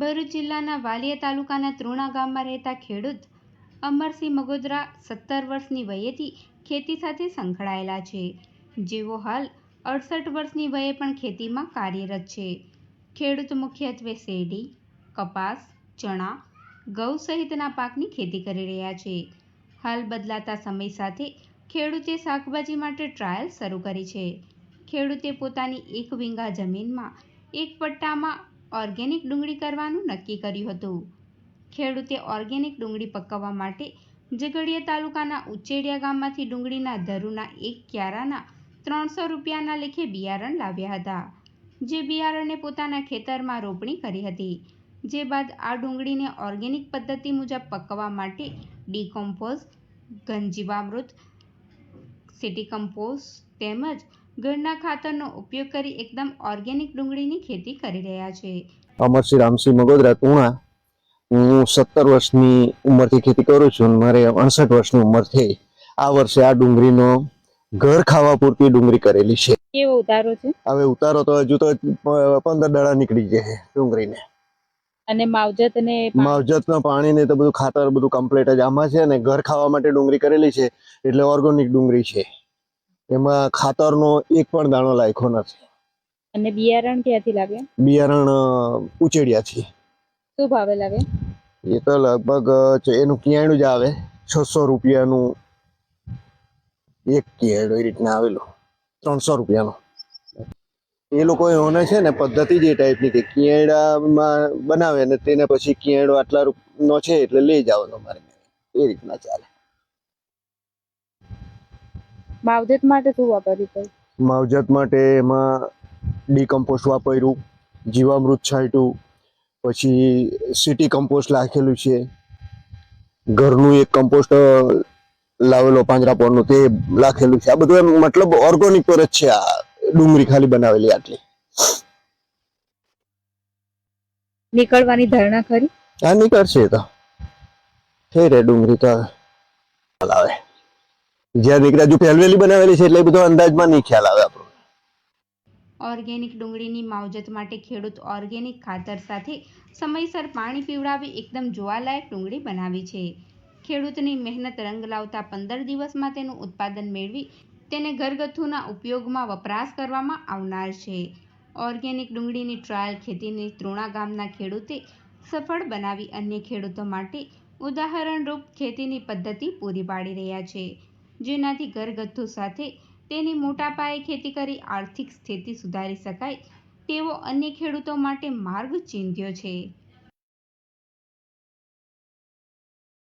ભરૂચ જિલ્લાના વાલિયા તાલુકાના ત્રુણા ગામમાં રહેતા ખેડૂત અમરસિંહ મગોદરા સત્તર વર્ષની વયેથી ખેતી સાથે સંકળાયેલા છે. જેઓ હાલ અડસઠ વર્ષની વયે પણ ખેતીમાં કાર્યરત છે. ખેડૂત મુખ્યત્વે શેરડી, કપાસ, ચણા, ઘઉં સહિતના પાકની ખેતી કરી રહ્યા છે. હાલ બદલાતા સમય સાથે ખેડૂતે શાકભાજી માટે ટ્રાયલ શરૂ કરી છે. ખેડૂતે પોતાની એક વીંગા જમીનમાં એક પટ્ટામાં ઓર્ગેનિક ડુંગળી કરવાનું નક્કી કર્યું હતું. ખેડૂતે ઓર્ગેનિક ડુંગળી પકવવા માટે ઝઘડિયા તાલુકાના ઉચેડિયા ગામમાંથી ડુંગળીના ધરુના એક ક્યારાના ત્રણસો રૂપિયાના લેખે બિયારણ લાવ્યા હતા, જે બિયારણને પોતાના ખેતરમાં રોપણી કરી હતી. જે બાદ આ ડુંગળીને ઓર્ગેનિક પદ્ધતિ મુજબ પકવવા માટે ડીકોમ્પોઝ ઘનજીવામૃત સિટી કમ્પોઝ તેમજ ઘરના ખાતરનો ઉપયોગ કરી એકદમ ઓર્ગેનિક ડુંગળીની ખેતી કરી રહ્યા છે. અમરસિંહ રામસિંહ મગોદરા તુણા હું સત્તર વર્ષની ઉંમરથી ખેતી કરું છું મારે અડસઠ વર્ષની ઉંમર થઈ આ વર્ષે આ ડુંગળીનો ઘર ખાવા પૂરતી ડુંગળી કરેલી છે. કેવો ઉતારો છે? હવે ઉતારો તો હજુ તો પંદર દડા નીકળી જાય ડુંગળીને. અને માવજત ને માવજત માવજતનું પાણી ને તો બધું ખાતર બધું કમ્પ્લીટ જ આમાં છે ને ઘર ખાવા માટે ડુંગળી કરેલી છે એટલે ઓર્ગોનિક ડુંગળી છે. એમાં ખાતરનો એક પણ દાણો લાયખો નથી. અને બિયારણ ક્યાંથી લાવે બિયારણ ઉચેડિયાથી શું ભાવે લાવે એ તો લગભગ એનું કિયાણું જ આવે. છસો રૂપિયાનું એક કિયાણું એ રીતના આવેલું. ત્રણસો રૂપિયાનું. એ લોકો એને છે ને પદ્ધતિ જ એ ટાઈપની કે કિયાડામાં બનાવે ને તેને પછી કિયાડો આટલા નો છે એટલે લઈ જાઓ તમારે એ રીતના ચાલે. માવજત માટે શું વાપર્યું માવજત માટે એમાં ડીકમ્પોસ્ટ વાપર્યું જીવામૃત છાંટ્યું પછી સિટી કમ્પોસ્ટ નાખેલું છે. ઘરનું એક કમ્પોસ્ટ લાવેલો પાંજરાપોળનું તે નાખેલું છે. આ બધું એમ મતલબ ઓર્ગોનિક પર જ છે આ ડુંગળી ખાલી બનાવેલી આટલી. નીકળવાની ધારણા ખરી? આ નીકળશે તો. થઈ રહે ડુંગળી તો. આવે. જ્યાં નીકળ્યા જો પહેલવેલી બનાવેલી છે એટલે બધો અંદાજમાં નહીં ખ્યાલ આવે આપણો. ઓર્ગેનિક ડુંગળીની માવજત માટે ખેડૂત ઓર્ગેનિક ખાતર સાથે સમયસર પાણી પીવડાવી એકદમ જોવાલાયક ડુંગળી બનાવી છે. ખેડૂતની મહેનત રંગ લાવતા પંદર દિવસમાં તેનું ઉત્પાદન મેળવી તેને ઘરગથ્થુના ઉપયોગમાં વપરાશ કરવામાં આવનાર છે. ઓર્ગેનિક ડુંગળીની ટ્રાયલ ખેતીની ત્રુણા ગામના ખેડૂતે સફળ બનાવી અન્ય ખેડૂતો માટે ઉદાહરણરૂપ ખેતીની પદ્ધતિ પૂરી પાડી રહ્યા છે. જેનાથી ઘરગથ્થુ સાથે તેની મોટા પાયે ખેતી કરી આર્થિક સ્થિતિ સુધારી શકાય તેવો અન્ય ખેડૂતો માટે માર્ગ ચિંધ્યો છે.